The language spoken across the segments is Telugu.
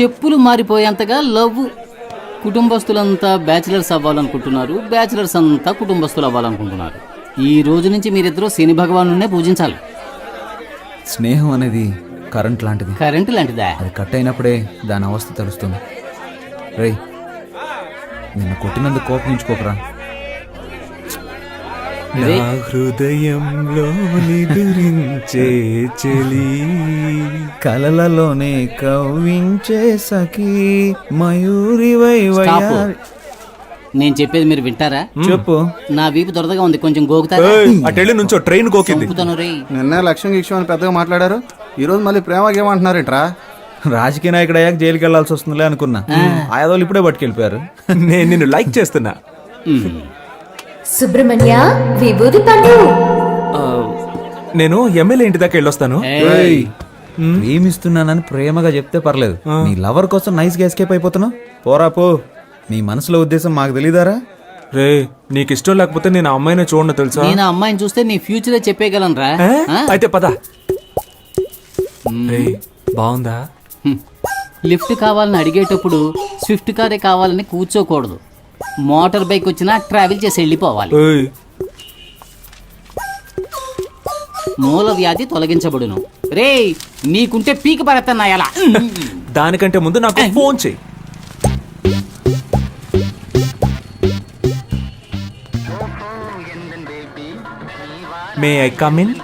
చెప్పులు మారిపోయేంతగా లవ్ కుటుంబస్తులంతా బ్యాచిలర్స్ అవ్వాలనుకుంటున్నారు. బ్యాచిలర్స్ అంతా కుటుంబస్తులు అవ్వాలనుకుంటున్నారు. ఈ రోజు నుంచి మీరిద్దరూ శని భగవాను పూజించాలి. స్నేహం అనేది కరెంట్ లాంటిది. కరెంటు లాంటిదా? అది కట్ అయినప్పుడే దాని అవస్థ తెలుస్తుంది. రేయ్ నిన్ను కొట్టినందుకు కోపగించుకోకరా. రే. నా హృదయంలో నిదురించే చెలి. కలలలోనే కవ్వించే సఖీ మయూరి నేను చెప్పేది మీరు వింటారా? చెప్పు. నా వీపు దొరదగా ఉంది కొంచెం గోకుతారా అటెళ్ళి నుంచో ట్రైన్ రే నిన్నే లక్ష్యం గిక్ష్యం అని పెద్దగా మాట్లాడారు. ఈ రోజు మళ్ళీ ప్రేమకి ఏమంటున్నారేంట్రా? రాజకీయ నాయకుడు అయ్యాక జైలుకి వెళ్ళాల్సి వస్తుందిలే అనుకున్నా. ఆయాదోళ్ళు ఇప్పుడే పట్టుకెళ్ళిపోయారు. నేను నిన్ను లైక్ చేస్తున్నా. సుబ్రహ్మణ్య విభూది పండు. నేను ఎమ్మెల్యే ఇంటి దాకా వెళ్ళొస్తాను. ఏయ్. ప్రేమిస్తున్నానని ప్రేమగా చెప్తే పర్లేదు. నీ లవర్ కోసం నైస్గా ఎస్కేప్ అయిపోతున్నావు పోరా పో. నీ మనసులో ఉద్దేశం మాకు తెలీదారా? రే నీకు ఇష్టం లేకపోతే నేను అమ్మాయిని చూడను తెలుసా? నేను అమ్మాయిని చూస్తే నీ ఫ్యూచరే చెప్పేయగలను రా? అయితే పద. రే బాగుందా? లిఫ్ట్ కావాలని అడిగేటప్పుడు స్విఫ్ట్ కారే కావాలని కూర్చోకూడదు. మోటార్ బైక్ వచ్చినా ట్రావెల్ చేసి వెళ్ళిపోవాలి. మూల వ్యాధి తొలగించబడును. రే నీకుంటే పీక ఎలా? దానికంటే ముందు నాకు ఫోన్ చెయ్యి మే ఐ కమ్ ఇన్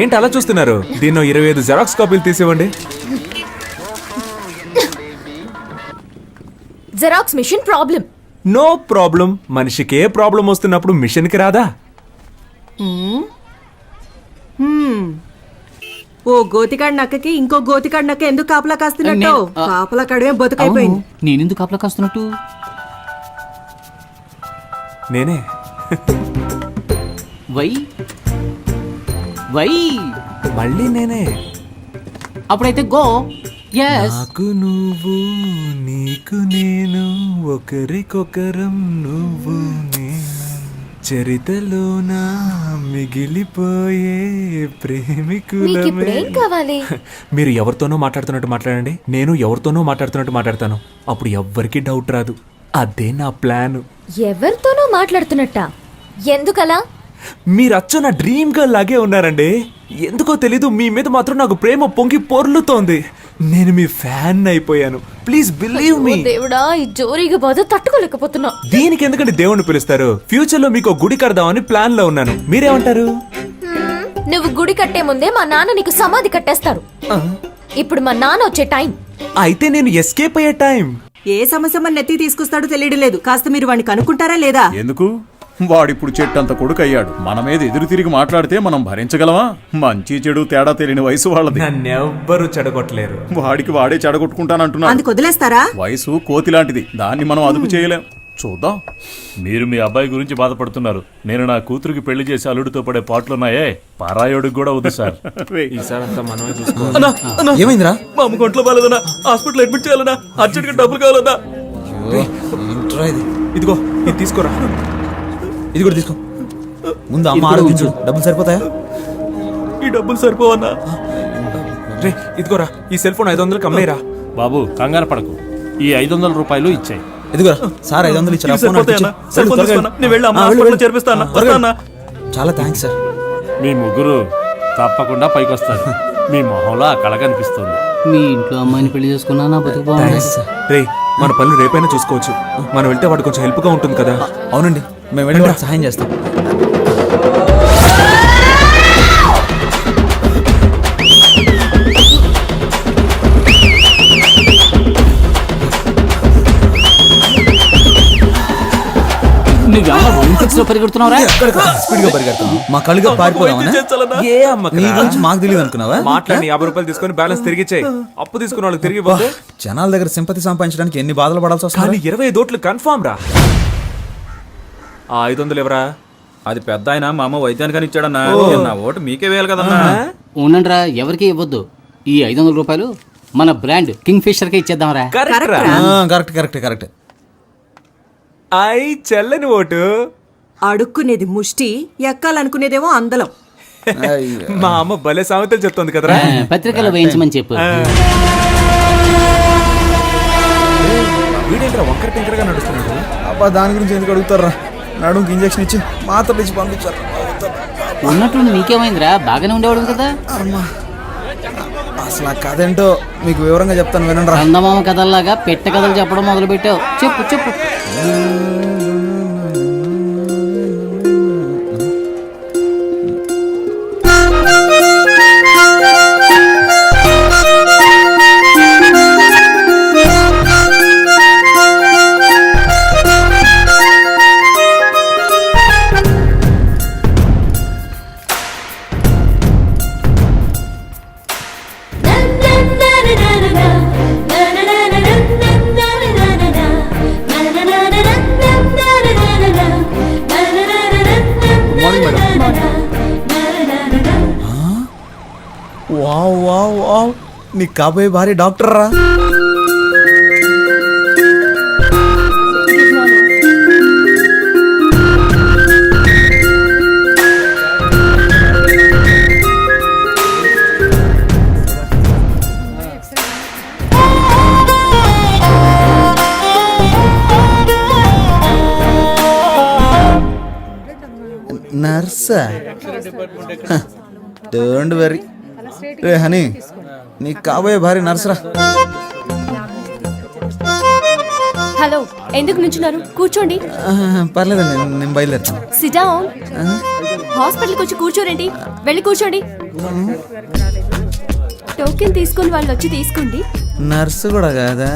ఏంటి అలా చూస్తున్నారు? దీన్నో ఇరవై ఐదు జెరాక్స్ కాపీలు తీసివ్వండి. Xerox machine problem no problem మనిషికి ఏ ప్రాబ్లం వస్తున్నప్పుడు మిషన్కి రాదా? ఓ గోతికాడి నక్కకి ఇంకో గోతికాడి నక్క ఎందుకు కాపలా కాస్తున్నట్టు? నేను, కాపలా కడమే బతుకైపోయింది. నేనెందుకు అప్ల కాస్తున్నట్టు? నేనే. వై? వై? మళ్ళీ నేనే. అప్పుడైతే గో. నాకు నువ్వు నీకు నేను ఒకరికొకరం నువ్వు నేను. చరితలోన మిగిలిపోయే మీకు ప్రేమికులమే ఏం కావాలి? మీరు ఎవరితోనో మాట్లాడుతున్నట్టు మాట్లాడండి. నేను ఎవరితోనో మాట్లాడుతున్నట్టు మాట్లాడతాను. అప్పుడు ఎవ్వరికి డౌట్ రాదు. అదే నా ప్లాన్. ఎవరితోనో మాట్లాడుతున్నట్ట? ఎందుకలా? మీరు అచ్చ నా డ్రీమ్ గర్ల్ లాగే ఉన్నారండి. ఎందుకో తెలీదు మీ మీద మాత్రం నాకు ప్రేమ పొంగి పొర్లుతోంది. నేను మీ ఫ్యాన్ అయిపోయాను. ప్లీజ్ బిలీవ్ మీ దేవుడా ఈ జోరీగా బాధ తట్టుకోలేకపోతున్నా. దీనికి ఎందుకంటే దేవుణ్ణి పిలుస్తారు? ఫ్యూచర్లో మీకు ఒక గుడి కడదామని ప్లాన్లో ఉన్నాను. మీరేమంటారు? నువ్వు గుడి కట్టే ముందే మా నాన్న నీకు సమాధి కట్టేస్తారు. ఇప్పుడు మా నాన్న వచ్చే టైం. అయితే నేను ఎస్కేప్ అయ్యే టైం. ఏ సమస్య మన నెత్తి తీసుకొస్తాడో తెలియడం లేదు. కాస్త మీరు వాడిని కనుక్కుంటారా లేదా? ఎందుకు? వాడిప్పుడు చెట్టంత కొడుకు అయ్యాడు మన మీద ఎదురు తిరిగి మాట్లాడితే మనం భరించగలమా? మంచి చెడు తేడా తెలియని వయసు వాళ్ళది. నన్నెవ్వరు చెడగొట్టలేరు. వాడికి వాడే చెడగొట్టుకుంటానంటున్నాడు. అందుకు వదిలేస్తారా వయసు కోతి లాంటిది దాన్ని మనం అదుపు చేయలేం. చూద్దాం. మీరు మీ అబ్బాయి గురించి బాధపడుతున్నారు. నేను నా కూతురికి పెళ్ళి చేసి అల్లుడితో పడే పాటలున్నాయే. పారాయోడికి కూడా వద్దు సార్. ఈసారి అంతా మనమే చూసుకోవాలి. ఏమైందిరా? మా అమ్మ ఒంట్లో బాగాలేదన్నా. హాస్పిటల్ అడ్మిట్ చేయాలన్నా. అర్జెంట్గా డబ్బులు కావాలన్నా. ఏంట్రా ఇది? ఇదిగో ఇది తీసుకోరా. ఇది కూడా తీసుకో. ముందు అమ్మ ఆరోగించు డబ్బులు సరిపోతాయా? ఈ డబ్బులు సరిపోవన్నా? రే ఇదిగోరా ఈ సెల్ ఫోన్ ఐదు వందలు కమ్మేరా. బాబు కంగారు పడకు. ఈ ఐదు వందల రూపాయలు ఇచ్చాయి. ఇదిగోరా సార్ ఐదు వందలు ఇచ్చారా. ఫోన్? నేను చేర్పిస్తానా? చాలా థ్యాంక్స్ సార్. మీ ముగ్గురు తప్పకుండా పైకి వస్తారు మీ మొహంలో ఆ కళ కనిపిస్తుంది. మీ ఇంట్లో అమ్మాయిని పెళ్ళి చేసుకున్నా నా బతుకు బాగుంది. రే మన పనులు రేపైనా చూసుకోవచ్చు. మనం వెళ్తే వాడు కొంచెం హెల్ప్గా ఉంటుంది కదా? అవునండి. మేము వెళ్ళి వాడికి సహాయం చేస్తాం. మా కళ్ళుగా ఏ నీ గురించి మాకు తెలియదు అనుకున్నావా? మాట్లాడి యాభై రూపాయలు తీసుకొని బ్యాలెన్స్ తిరిగి ఇచ్చేయ్. అప్పు తీసుకున్న వాళ్ళకి తిరిగి. జనాల దగ్గర సింపతి సంపాదించడానికి ఎన్ని బాధలు పడాల్సి వస్తుంది ఇరవై దోట్లు కన్ఫామ్ రా ఆ ఐదు వందలు ఎవరా? అది పెద్ద ఆయన మా అమ్మ వైద్యానికని ఇచ్చాడన్నా. నా ఓటు మీకే వేయాలి కదన్నా. ఉండండిరా ఎవరికి ఇవ్వద్దు. ఈ ఐదు వందల రూపాయలు మన బ్రాండ్ కింగ్ ఫిషర్కి ఇచ్చేద్దాంరా కరెక్ట్ రా. Correct correct correct. ఐ చెల్లని ఓటు. అడుక్కునేది ముష్టి ఎక్కాలనుకునేదేమో అందలం. మా అమ్మ భలే సామెతలు చెప్తోంది కదరా. పత్రికలో వేయించమని చెప్పు. వీడేంట్రా వంకర టింకరగా నడుస్తున్నాడు? అబ్బా దాని గురించి ఎందుకు అడుగుతారా నడుముకి ఇంజక్షన్ ఇచ్చి మాత్రలు ఇచ్చి పంపించారు. ఉన్నట్టుండి నీకేమైందిరా బాగానే ఉండేవాడు కదా? అసలు ఆ కథ ఏంటో మీకు వివరంగా చెప్తాను వినండి రా. చందమామ కథల్లాగా పెట్ట కథలు చెప్పడం మొదలు పెట్టావు చెప్పు చెప్పు. కాబోయే భార్య డాక్టర్ రా. నర్సా? Don't worry honey. నీ కాబోయే భార్య నర్సరా? హలో ఎందుకు నుంచున్నారు? కూర్చోండి. పర్లేదండి నేను- బయలుదేరుతాను సిడౌన్ హాస్పిటల్కి వచ్చి కూర్చోరండి. వెళ్ళి కూర్చోండి. టోకెన్ తీసుకొని వాళ్ళు వచ్చి తీసుకోండి. నర్సు కూడా కాదా?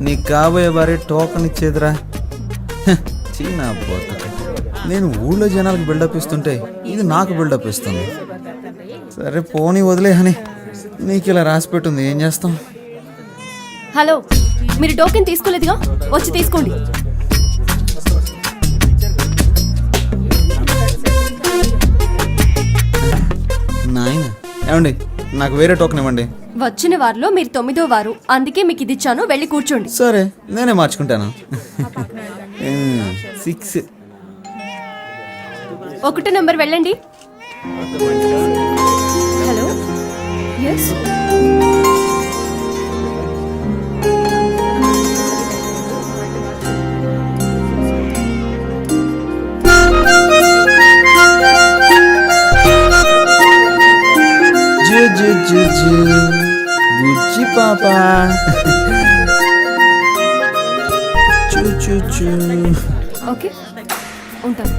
నీ కాబోయే భార్య టోకన్ ఇచ్చేదిరా. చీనా బతుకు నేను ఊళ్ళో జనాలకు బిల్డప్ ఇస్తుంటే ఇది నాకు బిల్డప్ ఇస్తుంది. సరే పోనీ వదిలే హని. నీకు ఇలా రాసి పెట్టుంది. ఏం చేస్తాం? హలో మీరు టోకెన్ తీసుకోలేదుగా? వచ్చి తీసుకోండి. నాయన. ఏమండి? నాకు వేరే టోకెన్ ఇవ్వండి. వచ్చిన వారిలో మీరు తొమ్మిదో వారు. అందుకే మీకు ఇది ఇచ్చాను. వెళ్ళి కూర్చోండి. సరే నేనే మార్చుకుంటాను? సిక్స్ ఒకటో నెంబర్ వెళ్ళండి. జు బుజ్జి పాప ఓకే ఉంటాను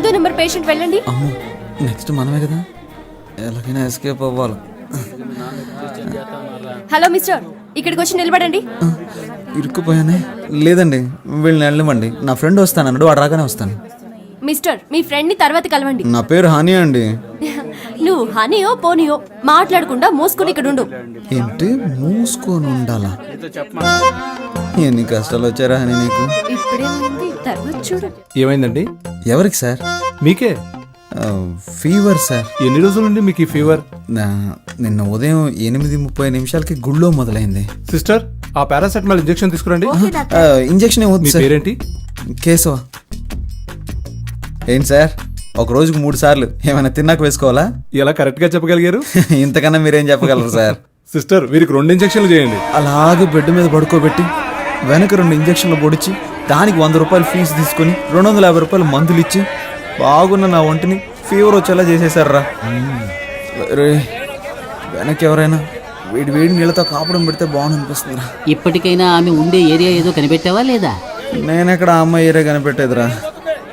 ఎనిమిదో నెంబర్ పేషెంట్ వెళ్ళండి. అమ్మో నెక్స్ట్ మనమే కదా. ఎలాగైనా ఎస్కేప్ అవ్వాలి. హలో మిస్టర్ ఇక్కడికి వచ్చి నిలబడండి ఇరుక్కుపోయానే? లేదండి వీళ్ళని వెళ్ళనివ్వండి. నా ఫ్రెండ్ వస్తానన్నాడు వాడు రాగానే వస్తాను. మిస్టర్ మీ ఫ్రెండ్ని తర్వాత కలవండి. నా పేరు హాని అండి. నువ్వు హనీయో పోనీయో మాట్లాడకుండా మూసుకుని ఇక్కడ ఉండు ఏంటి? మూసుకొని ఉండాలా? ఎన్ని కష్టాలు వచ్చారా హని నీకు? ఇప్పుడేమైంది తర్వాత చూడు. ఏమైందండి? ఎవరికి సార్? మీకే? ఆ, ఫీవర్ సార్. ఎన్ని రోజుల నుండి మీకు ఈ ఫీవర్? నా- నిన్న ఉదయం ఎనిమిది ముప్పై నిమిషాలకి గుళ్ళో మొదలైంది. సిస్టర్ ఆ పారాసెటమాల్ ఇంజెక్షన్ తీసుకురండి. ఇంజెక్షన్ ఏమవుతుంది మీ సార్. పేరేంటి? కేశవ. ఏంటి సార్? ఒక రోజుకు మూడు సార్లు. ఏమైనా తిన్నాక వేసుకోవాలా? ఎలా కరెక్ట్గా చెప్పగలిగారు? ఇంతకన్నా మీరేం చెప్పగలరు సార్? సిస్టర్ వీరికి రెండు ఇంజెక్షన్లు చేయండి. అలాగే బెడ్ మీద పడుకోబెట్టి వెనక రెండు ఇంజక్షన్లు పొడిచి దానికి వంద రూపాయలు ఫీజు తీసుకొని రెండు వందల యాభై రూపాయలు మందులు ఇచ్చి బాగున్న నా ఒంటిని ఫీవర్ వచ్చేలా చేసేసారా రే వెనక్కి ఎవరైనా వేడి వేడి నీళ్ళతో కాపడం పెడితే బాగుంది అనిపిస్తుందిరా ఇప్పటికైనా ఆమె ఉండే ఏరియా ఏదో కనిపెట్టావా లేదా? నేనెక్కడ ఆ అమ్మాయి ఏరియా కనిపెట్టేదిరా?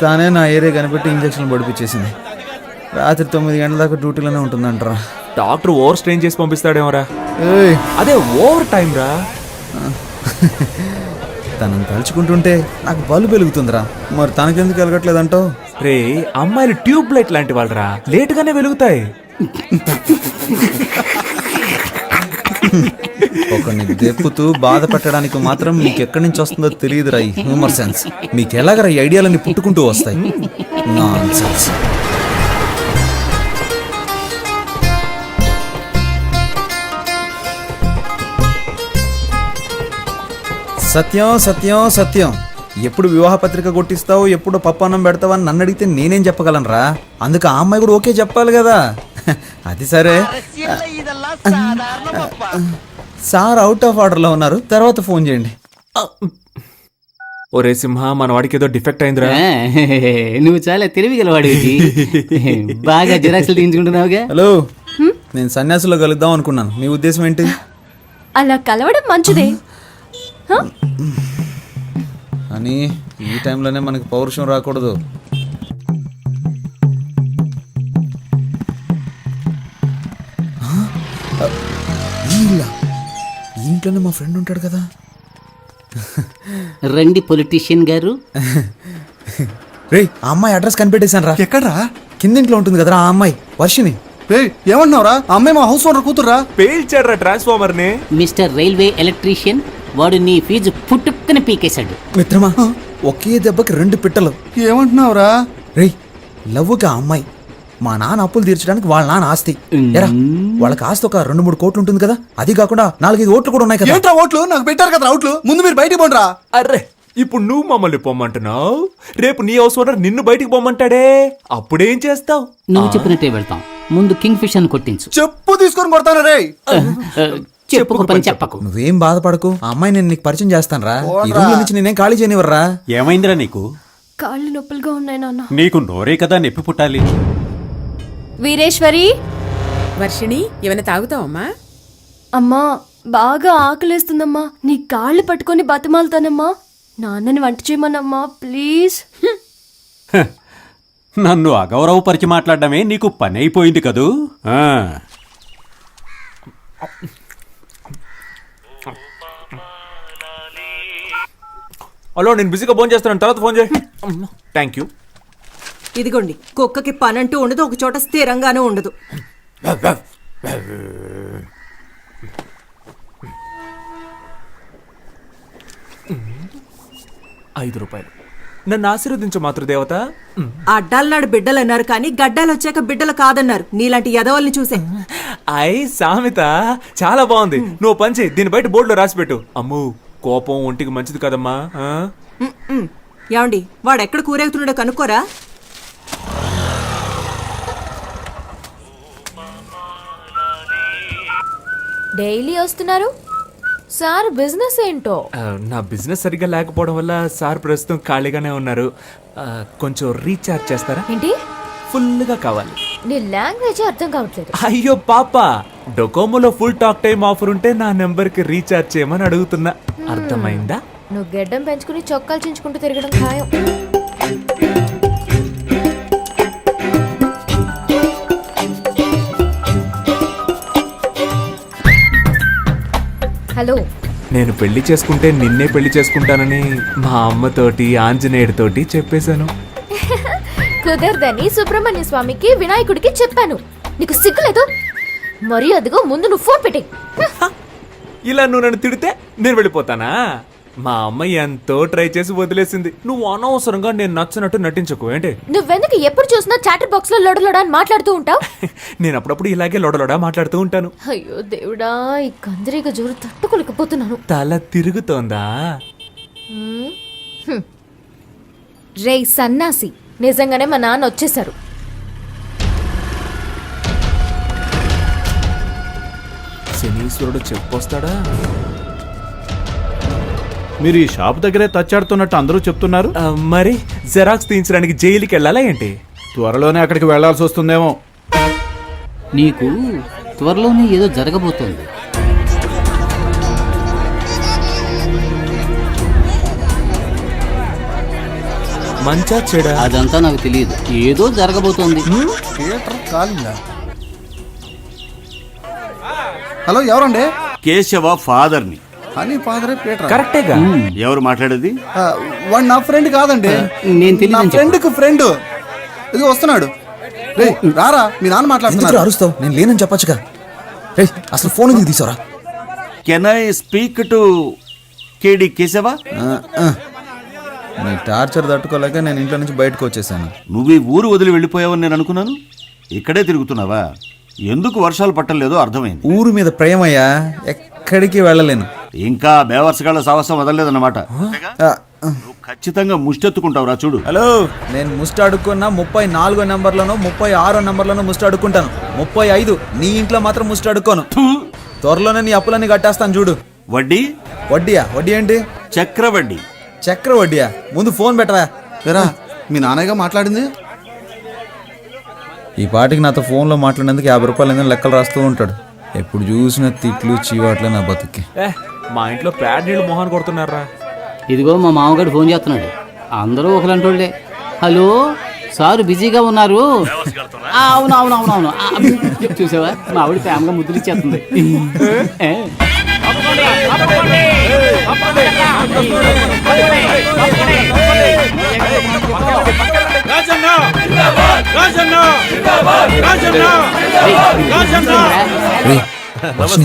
తానే నా ఏరియా కనిపెట్టి ఇంజక్షన్లు పడిపించేసింది. రాత్రి తొమ్మిది గంటల దాకా డ్యూటీలోనే ఉంటుందంటరా. డాక్టర్ ఓవర్ స్ట్రెయిన్ చేసి పంపిస్తాడేమోరా. ఏయ్. అదే ఓవర్ టైం రా తనని తలుచుకుంటుంటే నాకు బలు వెలుగుతుందిరా. మరి తనకెందుకు వెలగట్లేదంటావు రే అమ్మాయిలు ట్యూబ్ లైట్ లాంటి వాళ్ళరా. లేట్ గానే వెలుగుతాయి. ఒకరిని దెప్పుతూ బాధ పెట్టడానికి మాత్రం మీకు ఎక్కడి నుంచి వస్తుందో తెలియదురా ఈ హ్యూమర్ సెన్స్. మీకు ఎలాగరా ఈ ఐడియాలన్నీ పుట్టుకుంటూ వస్తాయి? నాన్సెన్స్ సత్యం సత్యం సత్యం. ఎప్పుడు వివాహ పత్రిక కొట్టిస్తావు ఎప్పుడు పప్పన్నం పెడతావు అని నన్ను అడిగితే నేనేం చెప్పగలనురా? అందుకు ఆ అమ్మాయి కూడా ఓకే చెప్పాలి కదా. అది సరే. సార్ అవుట్ ఆఫ్ ఆర్డర్లో ఉన్నారు. తర్వాత ఫోన్ చేయండి. ఒరే సింహ మన వాడికి ఏదో డిఫెక్ట్ అయిందిరా. ఆ, నువ్వు చాలా తెలివిగలవాడివి బాగా జిరాక్స్లు తీయించుకుంటున్నావుగా? హలో నేను సన్యాసులో కలుద్దాం అనుకున్నాను. మీ ఉద్దేశం ఏంటి? అలా కలవడం మంచిదే. హ? అని ఈ టైంలోనే మనకి పౌరుషం రాకూడదు. ఇంట్లోనే మా ఫ్రెండ్ ఉంటాడు కదా. రండి పొలిటీషియన్ గారు. రే ఆ అమ్మాయి అడ్రస్ కనిపెట్టేశాను రా ఎక్కడ్రా? కిందింట్లో ఉంటుంది కదరా ఆ అమ్మాయి వర్షిని రే ఏమంటున్నావురా? ఆ అమ్మాయి మా హౌస్ ఓనర్ కూతుర్రా? పేల్చాడ్రా ట్రాన్స్ఫార్మర్ని. మిస్టర్ రైల్వే ఎలక్ట్రీషియన్ వాడు నీ ఫీజు పుట్టుక్కని పీకేశాడు. మిత్రమా ఒకే దెబ్బకి రెండు పిట్టలు. ఏమంటున్నావురా? రేయ్ లవ్వుకి ఆ అమ్మాయి. మా నాన్న అప్పులు తీర్చడానికి వాళ్ళ నాన్న ఆస్తి. ఎరా వాళ్ళకి ఆస్తి ఒక రెండు మూడు కోట్లు ఉంటుంది కదా? అది కాకుండా నాలుగైదు ఓట్లు కూడా ఉన్నాయి కదా? ఏంట్రా ఓట్లు? నాకు పెట్టారు కదా అవుట్లు ముందు మీరు బయటికి పోండిరా. అర్రే. ఇప్పుడు నువ్వు మమ్మల్ని పొమ్మంటున్నావు? రేపు నీ హౌస్ ఓనర్ నిన్ను బయటికి పొమ్మంటాడే? అప్పుడేం చేస్తావు? నువ్వు చెప్పినట్టే వెళ్తాం. ముందు కింగ్ ఫిష్ అని కొట్టించు. చెప్పు తీసుకొని కొడతాను రే. చెప్పుకు పని చెప్పకు. నువ్వేం బాధపడకు. ఆ అమ్మాయి నేను నీకు పరిచయం చేస్తాను రా ఈ రూమ్ నుంచి నేనేం ఖాళీ చేయనివర్రా ఏమైందిరా నీకు? కాళ్ళు నొప్పులుగా ఉన్నాయి నాన్న. నీకు నోరే కదా నొప్పి పుట్టాలి. వీరేశ్వరి? వర్షిణి ఏమైనా తాగుతావమ్మా అమ్మా? బాగా ఆకలేస్తుందమ్మా. నీ కాళ్ళు పట్టుకొని బతిమాలుతానమ్మా. నాన్నని వంట చేయమనమ్మా ప్లీజ్. నన్ను అగౌరవపరిచి మాట్లాడడమే నీకు పని అయిపోయింది కదూ? ఆ, హలో నేను బిజీగా ఫోన్ చేస్తాను తర్వాత ఫోన్ చేయి. థ్యాంక్ యూ ఇదిగోండి కుక్కకి పనంటూ ఉండదు ఒక చోట స్థిరంగానూ ఉండదు. ఐదు రూపాయలు. నన్ను ఆశీర్వదించు మాతృదేవత. అడ్డాలనాడు బిడ్డలు అన్నారు కానీ గడ్డాలు వచ్చాక బిడ్డలు కాదన్నారు. నీలాంటి యదవల్ని చూసే. ఐ సామెత. చాలా బాగుంది. నువ్వు పంచి దీని బయట బోర్డులో రాసి పెట్టు. అమ్ము కోపం ఒంటికి మంచిది కదమ్మా. ఏమండి వాడు ఎక్కడ కూరేగుతున్నాడో కనుక్కోరా? డైలీ వస్తున్నారు? సార్ బిజినెస్ ఏంటో? నా బిజినెస్ సరిగ్గా లేకపోవడం వల్ల సార్ ప్రస్తుతం ఖాళీగానే ఉన్నారు. కొంచెం రీఛార్జ్ చేస్తారా? ఏంటి? ఫుల్గా కావాలి. నీ లాంగ్వేజ్ అర్థం కావట్లేదు. అయ్యో పాప! డొకోమోలో ఫుల్ టాక్ టైం ఆఫర్ ఉంటే నా నెంబర్కి రీఛార్జ్ చేయమని అడుగుతున్నా. అర్థమైందా? నువ్వు గెడ్డం పెంచుకుని చొక్కాలు చించుకుంటూ తిరగడం ఖాయం. హలో. నేను పెళ్ళి చేసుకుంటే నిన్నే పెళ్ళి చేసుకుంటానని మా అమ్మతోటి ఆంజనేయుడితోటి చెప్పేశాను. కుదరదని సుబ్రహ్మణ్య స్వామికి వినాయకుడికి చెప్పాను. నీకు సిగ్గులేదు? మరి అదిగో ముందు నువ్వు ఫోన్ పెట్టే ఇలా నువ్వు నన్ను తిడితే నేను వెళ్ళిపోతానా? మా అమ్మ ఎంతో ట్రై చేసి వదిలేసింది. నువ్వు అనవసరంగా నేను నచ్చినట్టు నటించకు ఏంటి? నువ్వెందుకు ఎప్పుడు చూసినా చాటర్ బాక్స్లో లొడలొడ అని మాట్లాడుతూ ఉంటావు? నేను అప్పుడప్పుడు ఇలాగే లొడలొడ మాట్లాడుతూ ఉంటాను. అయ్యో దేవుడా ఈ కందిరీగ జోరు తట్టుకోలేకపోతున్నాను. తల తిరుగుతోందా? రే సన్నాసి నిజంగానే మా నాన్న వచ్చేసారు. శనీశ్వరుడు చెప్పొస్తాడా? మీరు ఈ షాప్ దగ్గరే తచ్చాడుతున్నట్టు అందరూ చెప్తున్నారు? ఆ, మరి జెరాక్స్ తీయించడానికి జైలుకి వెళ్ళాలా ఏంటి? త్వరలోనే అక్కడికి వెళ్ళాల్సి వస్తుందేమో. నీకు త్వరలోనే ఏదో జరగబోతోంది. మంచా చెడా? అదంతా నాకు తెలియదు. ఏదో జరగబోతోంది. థియేటర్ కాలిందా? హలో ఎవరండి? కేశవ ఫాదర్ని. అని ఫాదరే పీటర్. కరెక్టేగా? ఎవరు మాట్లాడేది? వాడు నా ఫ్రెండ్ కాదండి. నేను నా తెలియదు ఫ్రెండ్కు ఫ్రెండ్. ఇది వస్తున్నాడు. రేయ్, రారా మీ నాన్న ఎందుకు మాట్లాడుతున్నారు అరుస్తావు? నేను లేనని చెప్పొచ్చుగా. రే అసలు ఫోన్ ఎందుకు తీసారా కెన్ ఐ స్పీక్ టు కేడి కేశవ నీ టార్చర్ తట్టుకోలేక నేను ఇంట్లో నుంచి బయటకు వచ్చేసాను. నువ్వు ఈ ఊరు వదిలి వెళ్ళిపోయావని నేను అనుకున్నాను? ఇక్కడే తిరుగుతున్నావా? ఎందుకు వర్షాలు పట్టలేదో అర్థమైంది. ఊరు మీద ప్రేమయ్యా? ఎక్కడికి వెళ్ళలేను. ఇంకా బేవర్సగాళ్ళ సాహసం వదలలేదన్నమాట. నువ్వు ఖచ్చితంగా ముష్టెత్తుకుంటావురా చూడు. హలో నేను ముస్ట్ అడుక్కున్నా ముప్పై నాలుగో నెంబర్లోనో ముప్పై ఆరో నెంబర్లోనో ముస్ట్ అడుక్కుంటాను ముప్పై ఐదు నీ ఇంట్లో మాత్రం ముస్ట్ అడుక్కోను త్వరలోనే నీ అప్పులన్నీ కట్టేస్తాను చూడు. వడ్డీ? వడ్డీయా? వడ్డీ ఏంటి? చక్రవడ్డీ. చక్ర వడ్డీయా? ముందు ఫోన్ పెట్టరా? మీ నాన్నగా మాట్లాడింది? ఈ పాటికి నాతో ఫోన్లో మాట్లాడినందుకు యాభై రూపాయలు ఏదైనా లెక్కలు రాస్తూ ఉంటాడు. ఎప్పుడు చూసిన తిట్లు చీవాట్లే నా బతుక్కి. ఏ మా ఇంట్లో ప్యాడ్ నీళ్ళు మొహాన్ కొడుతున్నారా ఇదిగో మా మామగారు ఫోన్ చేస్తున్నాడు. అందరూ ఒకలంటోళ్ళే. హలో సార్ బిజీగా ఉన్నారు. ఆ, అవును అవును అవును అవును. ఆ, చూసావా? మా ఆవిడ ప్రేమగా ముద్దులు ఇచ్చేస్తుంది. ఏ?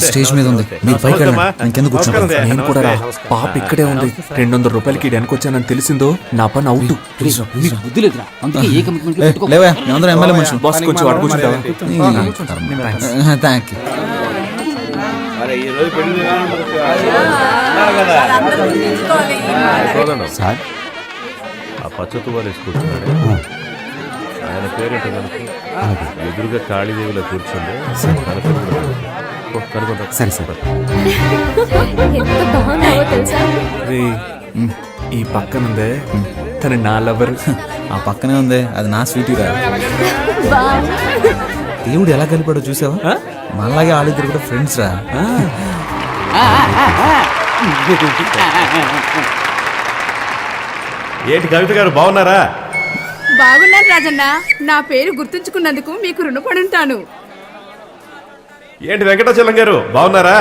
స్టేజ్ మీద ఉంది. మీరు పైకి వెళ్ళండి. ఇంకెందుకు కూర్చుంటారు నేను కూడా రా పాప ఇక్కడే ఉంది. రెండు వందల రూపాయలకి వెనక్కి వచ్చానని తెలిసిందో? నా పని అవుట్. మీకు బుద్ధి లేదురా. అందుకే ఏ కమిట్మెంట్ ఏ, లేవా మేమందరం ఎమ్మెల్యే మనుషులు. బాస్ కొంచెం థ్యాంక్ యూ సార్. ఆ పచ్చ తువాలు వేసుకుంటున్నాడు పేరేంటో? కనుక ఎదురుగా కాళీదేవిలో కూర్చుండే కనుక సరే. సరే ఎంత బాగున్నావో తెలుసా రే ఈ పక్కనుందే తన నా లవర్ ఆ పక్కనే ఉంది అది నా స్వీటీ రా. దేవుడు ఎలా కలిపాడో చూసావా? మనలాగే వాళ్ళిద్దరు కూడా ఫ్రెండ్స్ రా. ఏంటి కవిత గారు బాగున్నారా? బాగున్నాను రాజన్న. నా పేరు గుర్తుంచుకున్నందుకు మీకు రుణపడి ఉంటాను ఏంటి వెంకటాచలం గారు బాగున్నారా?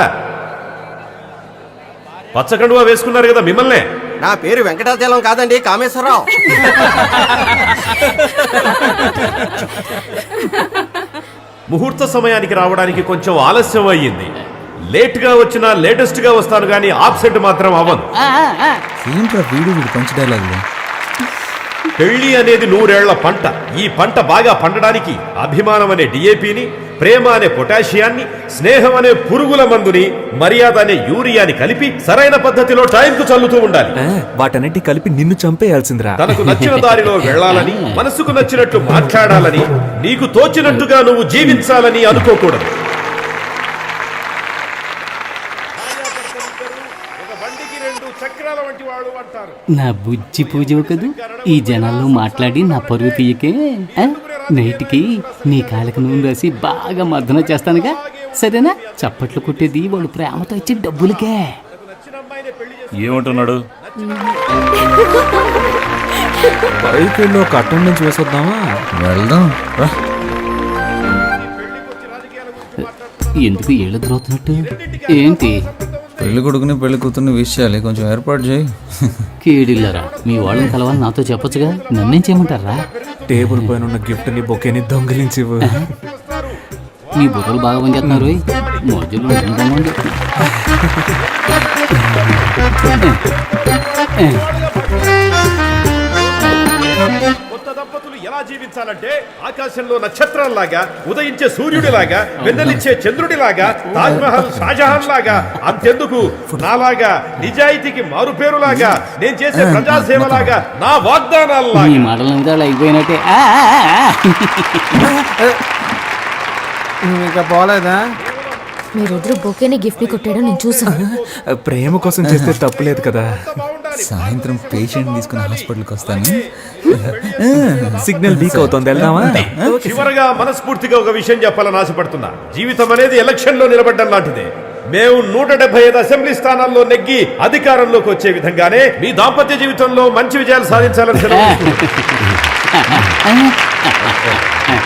పచ్చకండువా వేసుకున్నారు కదా మిమ్మల్నే? నా పేరు వెంకటాచలం కాదండి కామేశ్వరరావు. ముహూర్త సమయానికి రావడానికి కొంచెం ఆలస్యం అయ్యింది. లేట్గా వచ్చినా లేటెస్ట్గా వస్తాను కానీ ఆబ్సెంట్ మాత్రం అవ్వను. ఏంట్రా వీడు వీడు పంచి డైలాగులు పెళ్ళి అనేది నూరేళ్ళ పంట. ఈ పంట బాగా పండడానికి అభిమానం అనే డిఏపిని ప్రేమ అనే పొటాషియాన్ని స్నేహం అనే పురుగుల మందుని మర్యాద అనే యూరియాని కలిపి సరైన పద్ధతిలో టైంకు చల్లుతూ ఉండాలి. వాటన్నిటి కలిపి నిన్ను చంపేయాల్సిందిరా. తనకు నచ్చిన దారిలో వెళ్ళాలని మనసుకు నచ్చినట్లు మాట్లాడాలని నీకు తోచినట్టుగా నువ్వు జీవించాలని అనుకోకూడదు. నా బుజ్జి పూజ కదూ ఈ జనాల్లో మాట్లాడి నా పరువు తీయకే? నైట్కి నీ కాళ్ళకి నూనె రాసి బాగా మర్దన చేస్తానుగా. సరేనా? చప్పట్లు కొట్టేది వాడు ప్రేమతో ఇచ్చే డబ్బులకే. ఏమంటున్నాడు? బైక్ వెళ్ళి ఒక అటెండెన్స్ వేసొద్దామా? వెళ్దాం ఎందుకు ఏళ్ళు ద్రోతున్నట్టు ఏంటి? పెళ్ళి కొడుకుని పెళ్ళి కూతుర్ని విష్ చేయాలి. కొంచెం ఏర్పాటు చేయి. కీడిల్లరా మీ వాళ్ళని కలవాలి నాతో చెప్పొచ్చుగా? నన్నేం చేయమంటారా? టేబుల్ పైన ఉన్న గిఫ్ట్ని బొకేని దొంగిలించివు మీ బుర్రలు బాగా పనిచేస్తున్నారు ఉండకండి. జీవించాలంటే ఆకాశంలో నక్షత్రాల్లాగా ఉదయించే సూర్యుడిలాగా వెన్నెలిచ్చే చంద్రుడిలాగా తాజ్ మహల్ షాజహాన్ లాగా అంతెందుకు? నాలాగా నిజాయితీకి మారు పేరులాగా నేను చేసే ప్రజాసేవలాగా నా వాగ్దానాల్లాగా. మాటలు మీద అయిపోయినట్టే. ఆ, ఆ, ఆ. నువ్వు ఇంకా పోలేదా? మీరిద్దరు బొకేని గిఫ్ట్ని కొట్టాడో నేను చూసాను ప్రేమ కోసం చేస్తే తప్పులేదు కదా. సాయంత్రం పేషెంట్ తీసుకుని హాస్పిటల్కి వస్తాను. సిగ్నల్ వీక్ అవుతుంది వెళ్దామా? చివరగా మనస్ఫూర్తిగా ఒక విషయం చెప్పాలని ఆశపడుతున్నా. జీవితం అనేది ఎలక్షన్లో నిలబడ్డం లాంటిదే. మేము నూట డెబ్బై ఐదు అసెంబ్లీ స్థానాల్లో నెగ్గి అధికారంలోకి వచ్చే విధంగానే మీ దాంపత్య జీవితంలో మంచి విజయాలు సాధించాలని